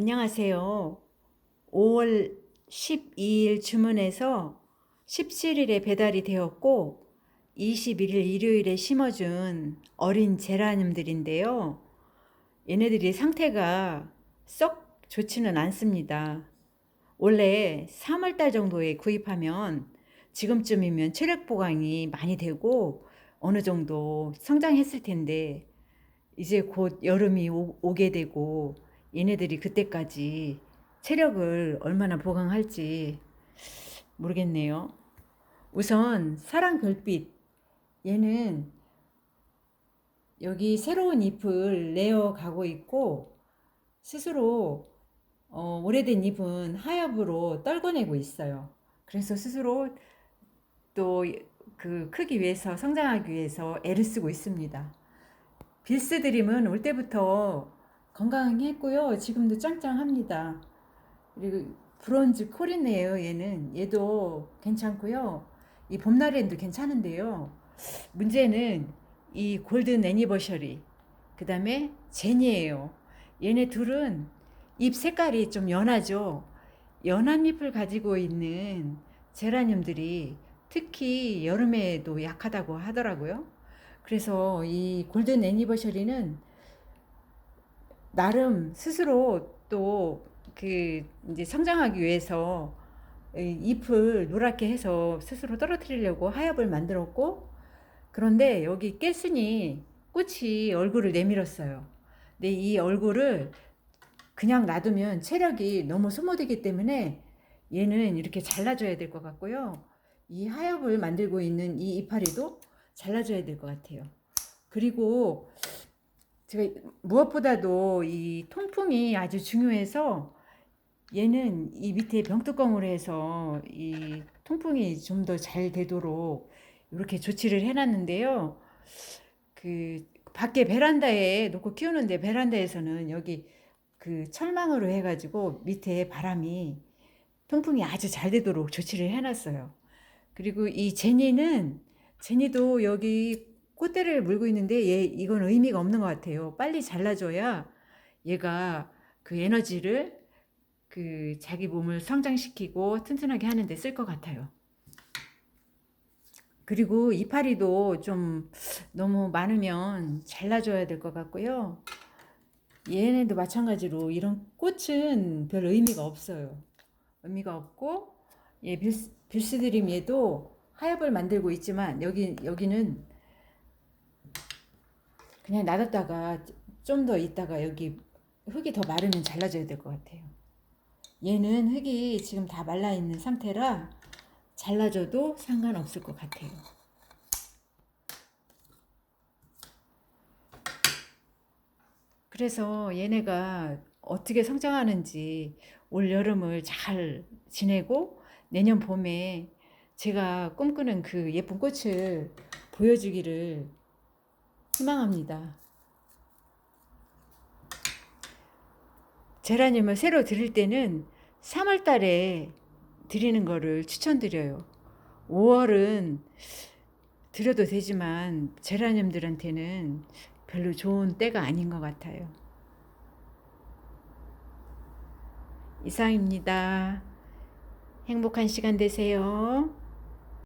안녕하세요. 5월 12일 주문해서 17일에 배달이 되었고 21일 일요일에 심어준 어린 제라늄들인데요. 얘네들이 상태가 썩 좋지는 않습니다. 원래 3월달 정도에 구입하면 지금쯤이면 체력 보강이 많이 되고 어느 정도 성장했을 텐데 이제 곧 여름이 오, 오게 되고 얘네들이 그때까지 체력을 얼마나 보강할지 모르겠네요. 우선 사랑 별빛 얘는 여기 새로운 잎을 내어 가고 있고 스스로 어, 오래된 잎은 하엽으로 떨궈내고 있어요. 그래서 스스로 또 그 크기 위해서 성장하기 위해서 애를 쓰고 있습니다. 빌스 드림은 올 때부터 건강했고요. 지금도 짱짱합니다. 그리고 브론즈 코린이에요. 얘는 얘도 괜찮고요. 이 봄날엔도 괜찮은데요. 문제는 이 골든 애니버셔리 그 다음에 제니예요. 얘네 둘은 잎 색깔이 좀 연하죠. 연한 잎을 가지고 있는 제라늄들이 특히 여름에도 약하다고 하더라고요. 그래서 이 골든 애니버셔리는 나름 스스로 또 그 이제 성장하기 위해서 이 잎을 노랗게 해서 스스로 떨어뜨리려고 하엽을 만들었고 그런데 여기 깨순이 꽃이 얼굴을 내밀었어요. 근데 이 얼굴을 그냥 놔두면 체력이 너무 소모되기 때문에 얘는 이렇게 잘라줘야 될 것 같고요. 이 하엽을 만들고 있는 이 이파리도 잘라줘야 될 것 같아요. 그리고 제가 무엇보다도 이 통풍이 아주 중요해서 얘는 이 밑에 병뚜껑으로 해서 이 통풍이 좀 더 잘 되도록 이렇게 조치를 해놨는데요. 그 밖에 베란다에 놓고 키우는데 베란다에서는 여기 그 철망으로 해가지고 밑에 바람이 통풍이 아주 잘 되도록 조치를 해놨어요. 그리고 이 제니는 제니도 여기 꽃대를 물고 있는데 얘 이건 의미가 없는 것 같아요. 빨리 잘라줘야 얘가 그 에너지를 그 자기 몸을 성장시키고 튼튼하게 하는데 쓸 것 같아요. 그리고 이파리도 좀 너무 많으면 잘라줘야 될 것 같고요. 얘네도 마찬가지로 이런 꽃은 별 의미가 없어요. 의미가 없고 얘 빌스, 빌스드림 얘도 하엽을 만들고 있지만 여기 여기는 그냥 놔뒀다가 좀 더 있다가 여기 흙이 더 마르면 잘라줘야 될 것 같아요. 얘는 흙이 지금 다 말라 있는 상태라 잘라줘도 상관없을 것 같아요. 그래서 얘네가 어떻게 성장하는지 올 여름을 잘 지내고 내년 봄에 제가 꿈꾸는 그 예쁜 꽃을 보여주기를 희망합니다. 제라늄을 새로 드릴 때는 3월 달에 드리는 거를 추천드려요. 5월은 드려도 되지만 제라늄들한테는 별로 좋은 때가 아닌 것 같아요. 이상입니다. 행복한 시간 되세요.